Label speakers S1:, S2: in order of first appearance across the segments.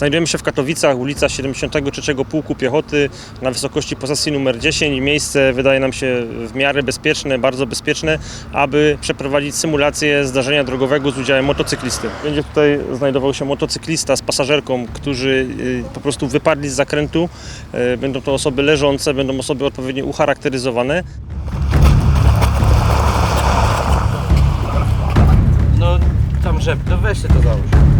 S1: Znajdujemy się w Katowicach, ulica 73 Pułku Piechoty na wysokości pozycji numer 10. Miejsce wydaje nam się w miarę bezpieczne, bardzo bezpieczne, aby przeprowadzić symulację zdarzenia drogowego z udziałem motocyklisty. Będzie tutaj znajdował się motocyklista z pasażerką, którzy y, po prostu wypadli z zakrętu. Y, Będą to osoby leżące, będą osoby odpowiednio ucharakteryzowane.
S2: No tam rzep, to weź się to załóż.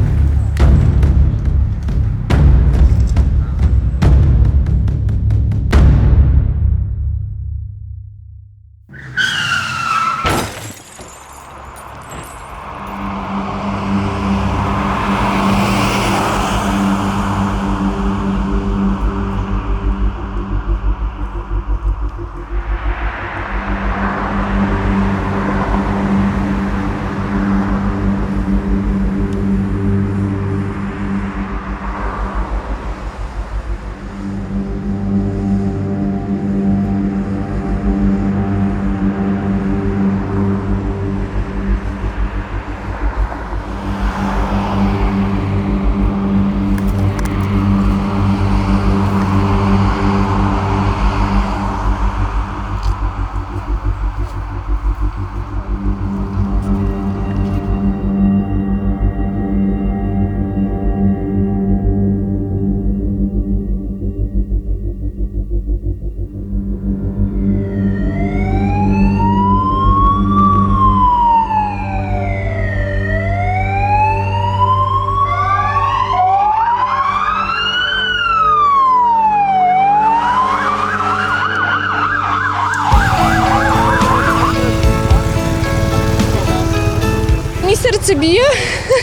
S3: Bije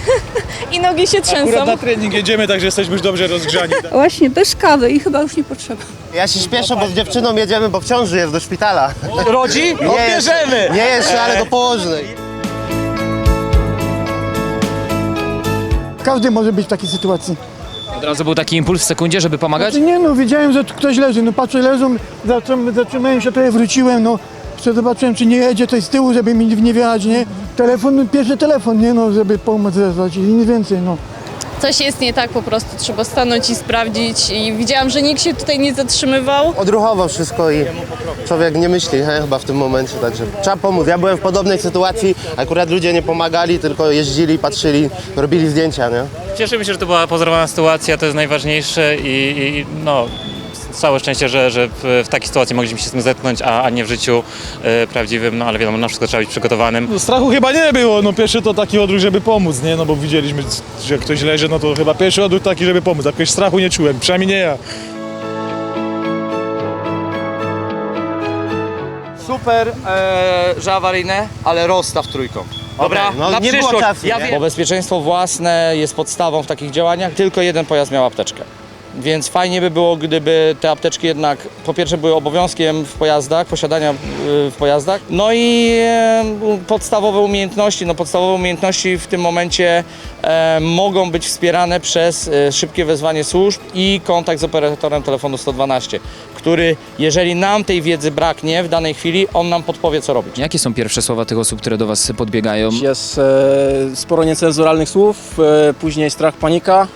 S3: i nogi się trzęsą.
S4: Akurat na trening jedziemy, także jesteśmy już dobrze rozgrzani.
S5: Właśnie, bez kawy i chyba już nie potrzeba.
S6: Ja się śpieszę, bo z dziewczyną jedziemy, bo w ciąży jest do szpitala.
S2: Rodzi?
S6: Nie jeszcze,
S2: Odbierzemy!
S6: nie jeszcze, ale do położnej.
S7: Każdy może być w takiej sytuacji.
S8: Od razu był taki impuls w sekundzie, żeby pomagać?
S7: Znaczy nie no, wiedziałem, że tu ktoś leży, no patrzę, leżą, zatrzym, zatrzymałem się, trochę wróciłem, no. Zobaczyłem, czy nie jedzie coś z tyłu, żeby mi nie wjechać, nie? Telefon, pierwszy telefon, nie no, żeby pomóc wezwać i nic więcej, no.
S3: Coś jest nie tak po prostu, trzeba stanąć i sprawdzić i widziałam, że nikt się tutaj nie zatrzymywał.
S6: Odruchowo wszystko i człowiek nie myśli he, chyba w tym momencie, także trzeba pomóc. Ja byłem w podobnej sytuacji, akurat ludzie nie pomagali, tylko jeździli, patrzyli, robili zdjęcia, nie?
S9: Cieszymy się, że to była pozorowana sytuacja, to jest najważniejsze i, i no, całe szczęście, że, że w, w takiej sytuacji mogliśmy się z tym zetknąć, a, a nie w życiu e, prawdziwym, no ale wiadomo, na wszystko trzeba być przygotowanym.
S4: No, strachu chyba nie było, no pierwszy to taki odruch, żeby pomóc, nie? No bo widzieliśmy, że ktoś leży, no to chyba pierwszy odruch taki, żeby pomóc. A Jakiegoś strachu nie czułem, przynajmniej nie ja.
S2: Super, e, że awaryjne, ale rozstaw trójką. Dobra,
S6: no
S2: na
S6: nie było
S2: przyszłość.
S6: czasu,
S2: ja
S6: nie?
S2: wiem.
S10: Bo bezpieczeństwo własne jest podstawą w takich działaniach. Tylko jeden pojazd miał apteczkę. Więc fajnie by było, gdyby te apteczki jednak po pierwsze były obowiązkiem w pojazdach, posiadania y, w pojazdach. No i e, podstawowe umiejętności. No podstawowe umiejętności w tym momencie e, mogą być wspierane przez e, szybkie wezwanie służb i kontakt z operatorem telefonu 112, który jeżeli nam tej wiedzy braknie w danej chwili, on nam podpowie co robić.
S8: Jakie są pierwsze słowa tych osób, które do Was podbiegają?
S11: Jest e, sporo niecenzuralnych słów, e, później strach, panika,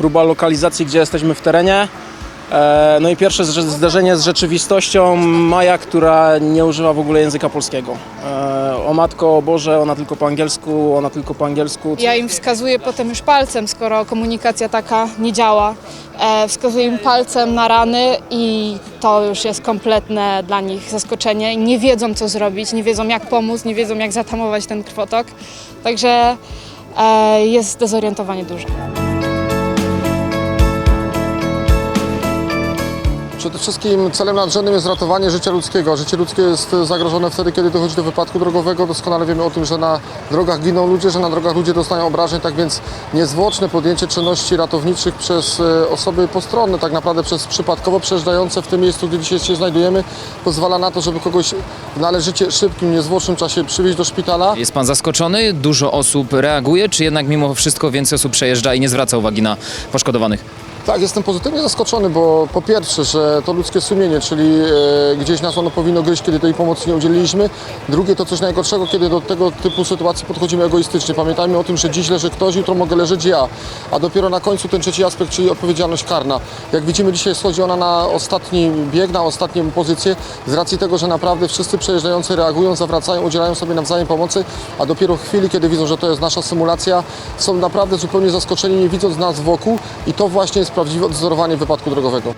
S11: próba lokalizacji, gdzie jesteśmy w terenie. E, no i pierwsze zderzenie z rzeczywistością Maja, która nie używa w ogóle języka polskiego. E, o matko, o Boże, ona tylko po angielsku, ona tylko po angielsku.
S3: Ja im wskazuję potem już palcem, skoro komunikacja taka nie działa. E, wskazuję im palcem na rany i to już jest kompletne dla nich zaskoczenie. Nie wiedzą co zrobić, nie wiedzą jak pomóc, nie wiedzą jak zatamować ten krwotok. Także jest dezorientowanie duże.
S7: Przede wszystkim celem nadrzędnym jest ratowanie życia ludzkiego. Życie ludzkie jest zagrożone wtedy, kiedy dochodzi do wypadku drogowego. Doskonale wiemy o tym, że na drogach giną ludzie, że na drogach ludzie dostają obrażeń, tak więc niezwłoczne podjęcie czynności ratowniczych przez e, osoby postronne, tak naprawdę przez przypadkowo przejeżdżające w tym miejscu, gdzie dzisiaj się znajdujemy, pozwala na to, żeby kogoś w należycie szybkim, niezwłocznym czasie przywieźć do szpitala.
S8: Jest Pan zaskoczony? Dużo osób reaguje, czy jednak mimo wszystko więcej osób przejeżdża i nie zwraca uwagi na poszkodowanych?
S7: Tak, jestem pozytywnie zaskoczony, bo po pierwsze, że to ludzkie sumienie, czyli e, gdzieś nas ono powinno gryźć, kiedy tej pomocy nie udzieliliśmy. Drugie to coś najgorszego, kiedy do tego typu sytuacji podchodzimy egoistycznie. Pamiętajmy o tym, że dziś leży ktoś, jutro mogę leżeć ja. A dopiero na końcu ten trzeci aspekt, czyli odpowiedzialność karna. Jak widzimy dzisiaj schodzi ona na ostatni bieg, na ostatnią pozycję, z racji tego, że naprawdę wszyscy przejeżdżający reagują, zawracają, udzielają sobie nawzajem pomocy, a dopiero w chwili, kiedy widzą, że to jest nasza symulacja, są naprawdę zupełnie zaskoczeni, nie widząc nas wokół i to właśnie jest prawdziwe odwzorowanie wypadku drogowego.